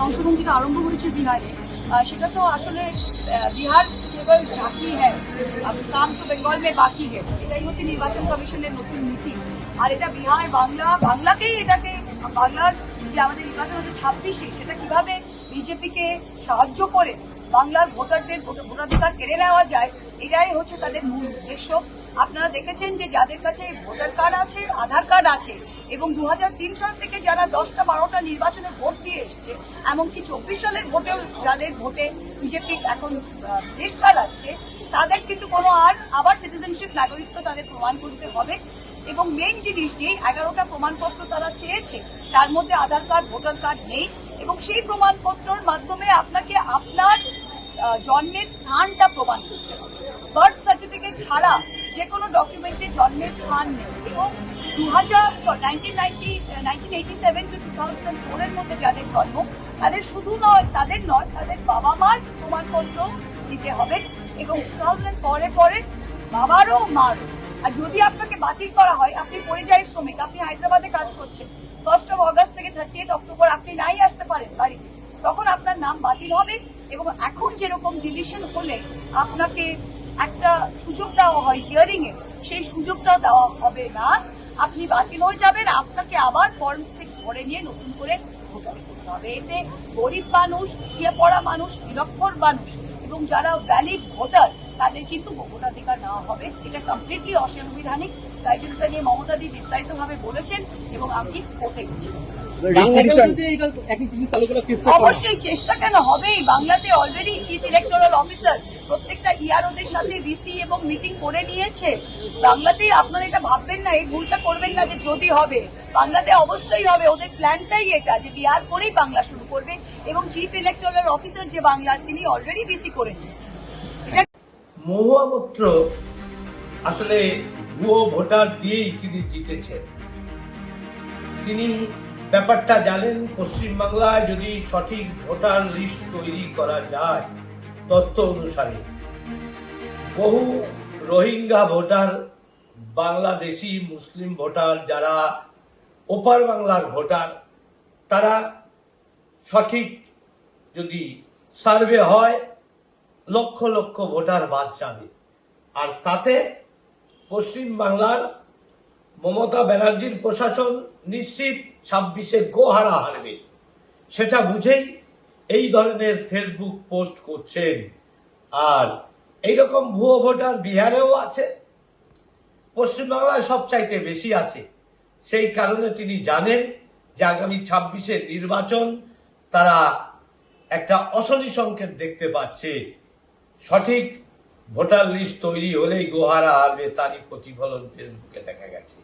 রঙ্গভূমি থেকে আরম্ভ করেছে বিহারে। সেটা তো আসলে বিহার কেবল চাকরি হ্যাঁ কাম তো বেঙ্গল মে বাকি হ্যাঁ। এটাই হচ্ছে নির্বাচন কমিশনের নতুন নীতি। আর এটা বিহার, বাংলা, বাংলাকেই এটাকে, বাংলার যে আমাদের নির্বাচন হচ্ছে ছাব্বিশে, সেটা কীভাবে বিজেপিকে সাহায্য করে বাংলার ভোটারদের ভোট- ভোটাধিকার কেড়ে নেওয়া যায়, এটাই হচ্ছে তাদের মূল উদ্দেশ্য। আপনারা দেখেছেন যে যাদের কাছে ভোটার কার্ড আছে, আধার কার্ড আছে, এবং দু হাজার তিন সাল থেকে যারা দশটা, বারোটা নির্বাচনে ভোট দিয়ে এসছে, এমনকি চব্বিশ সালের ভোটেও যাদের ভোটে বিজেপি এখন দেশ চালাচ্ছে, তাদের কিন্তু কোনো আর, আবার সিটিজেনশিপ নাগরিকত্ব তাদের প্রমাণ করতে হবে। এবং মেন জিনিস যে এগারোটা প্রমাণপত্র তারা চেয়েছে, তার মধ্যে আধার কার্ড, ভোটার কার্ড নেই, এবং সেই প্রমাণপত্রের মাধ্যমে আপনাকে আপনার জন্মের স্থানটা প্রমাণ করতে হবে। বার্থ সার্টিফিকেট ছাড়া যে কোনো ডকুমেন্টে জন্মের স্থান নেই এবং দু হাজার nineteen ninety nineteen eighty seven two two thousand ফোরের মধ্যে যাদের জন্ম, তাদের শুধু নয়, তাদের নয়, তাদের বাবা মার প্রমাণপত্র দিতে হবে এবং টু থাউজেন্ড পরে পরে বাবারও মারও। আর যদি আপনাকে বাতিল করা হয়, আপনি পরিযায়ী শ্রমিক, আপনি হায়দ্রাবাদে কাজ করছেন ফার্স্ট অফ অগস্ট থেকে থার্টি অক্টোবর আপনি নাই আসতে পারেন বাড়িতে, তখন আপনার নাম বাতিল হবে। এবং এখন যেরকম ডিলিশন হলে আপনাকে একটা সুযোগ দেওয়া হয় হিয়ারিং এ, সেই সুযোগটা দেওয়া হবে না। আপনি বাতিল হয়ে যাবেন, আপনাকে আবার ফর্ম সিক্স ভরে নিয়ে নতুন করে ভোটার করতে হবে। এতে গরিব মানুষ, পিছিয়ে পড়া মানুষ নিরক্ষর মানুষ এবং যারা ভ্যালিড ভোটার তাদের কিন্তু ভোটাধিকার নেওয়া হবে। এটা কমপ্লিটলি অসাংবিধানিক। তাই জন্য তা নিয়ে মমতাদি বিস্তারিতভাবে বলেছেন এবং আমি কোর্টে গেছি। বাংলাতেও যদি এটা একই জিনিস চালু করার চেষ্টা অবশ্যই চেষ্টা কেন হবেই? বাংলাতে অলরেডি চিফ ইলেকটোরাল অফিসার প্রত্যেকটা ইআরওদের সাথে ভিসি এবং মিটিং করে নিয়েছে। বাংলাতে আপনারা এটা ভাববেন না এই ভুলটা করবেন না যে যদি হবে। বাংলাতে অবশ্যই হবে ওদের প্ল্যানটাই এটা যে বিহার করেই বাংলা শুরু করবে এবং চিফ ইলেকটোরাল অফিসার যে বাংলার তিনি অলরেডি ভিসি করে নিয়েছেন। মহুয়া মৈত্র আসলে ভুয়ো ভোটার দিয়েই তিনি জিতেছেন। তিনি ব্যাপারটা জানেন, পশ্চিমবাংলায় যদি সঠিক ভোটার লিস্ট তৈরি করা যায় তথ্য অনুসারে। বহু Rohingya voter, Bangladeshi Muslim voter যারা ওপার বাংলার ভোটার, তারা সঠিক যদি সার্ভে হয় লক্ষ লক্ষ ভোটার বাদ যাবে। আর তাতে পশ্চিম বাংলার মমতা ব্যানার্জির প্রশাসন নিশ্চিত ছাব্বিশে গোহারা হারবে। সেটা বুঝেই এই ধরনের ফেসবুক পোস্ট করছেন। আর এইরকম ভুয়ো ভোটার বিহারেও আছে। পশ্চিমবাংলায় সবচাইতে বেশি আছে। সেই কারণে তিনি জানেন যে আগামী ছাব্বিশে নির্বাচন তারা একটা অশনি সংকেত দেখতে পাচ্ছে। সঠিক ভোটার লিস্ট তৈরি হলেই গোহারা হারবে তারই প্রতিফলন ফেসবুকে দেখা গেছে।